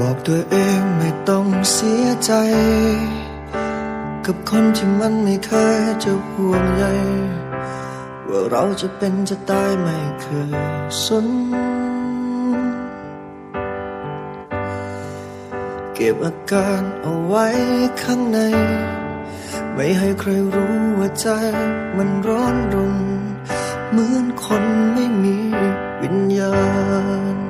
บอกตัวเองไม่ต้องเสียใจ กับคนที่มันไม่เคยจะห่วงใยว่าเราจะเป็นจะตายไม่เคยสน เก็บอาการเอาไว้ข้างใน ไม่ให้ใครรู้ว่าใจมันร้อนรนเหมือนคนไม่มีวิญญาณ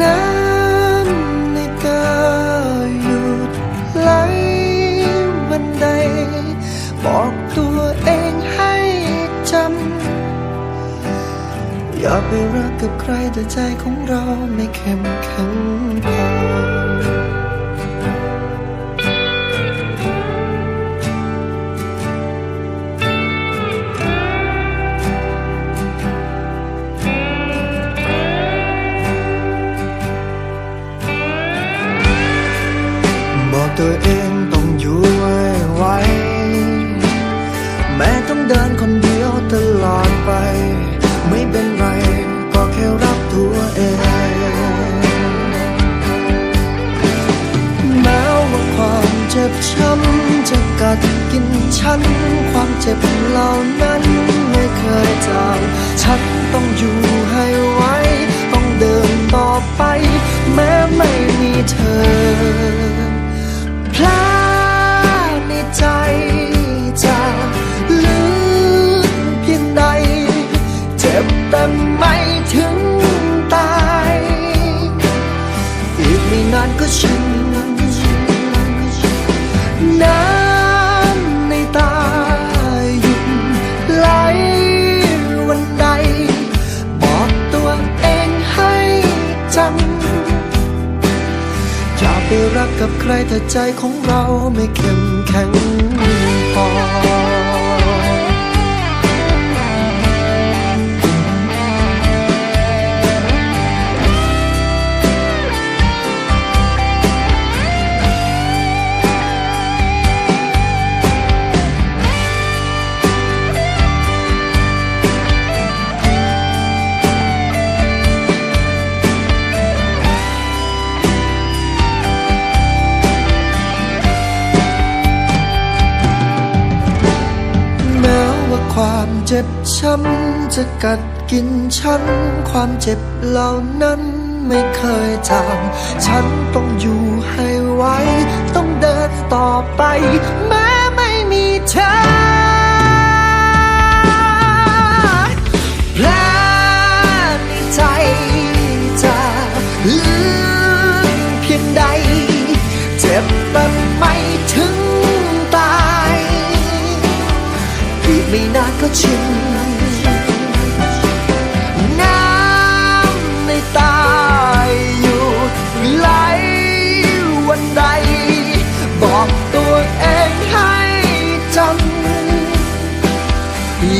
น้ำในตาหยุดไหลบันได บอกตัวเองให้จำ อย่าไปรักกับใครแต่ใจของเราไม่เข้มแข็งพอ ตัวเองต้องอยู่ให้ไวแม้ต้องเดินคนเดียวตลอดไป ไม่เป็นไรก็แค่รักตัวเองแม้ว่าความเจ็บช้ำจะกัดกินฉัน ความเจ็บเหล่านั้น แต่ไม่ถึงตาย อีกไม่นานก็ชินน้ำในตาหยุดไหลวันใด บอกตัวเองให้จำอย่าไปรักกับใครถ้าใจของเราไม่เข้มแข็งพอ บช้ำจะกัดกินฉัน ความเจ็บเหล่านั้นไม่เคยจาง ฉันต้องอยู่ให้ไว ต้องเดินต่อไปแม้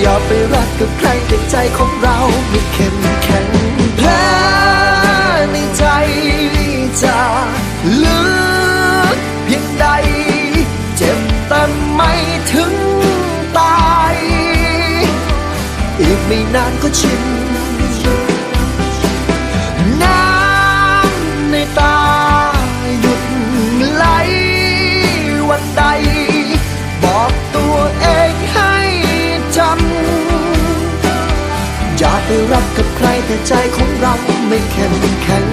ยอมไปรักกับใครแต่ใจของเราไม่เข้มแข็งแผลในใจจะลึกเพียงใด เจ็บแต่ไม่ถึงตาย อีกไม่นานก็ชิน รักกับใครแต่ใจของเราไม่เข้มแข็ง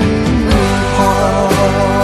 พอ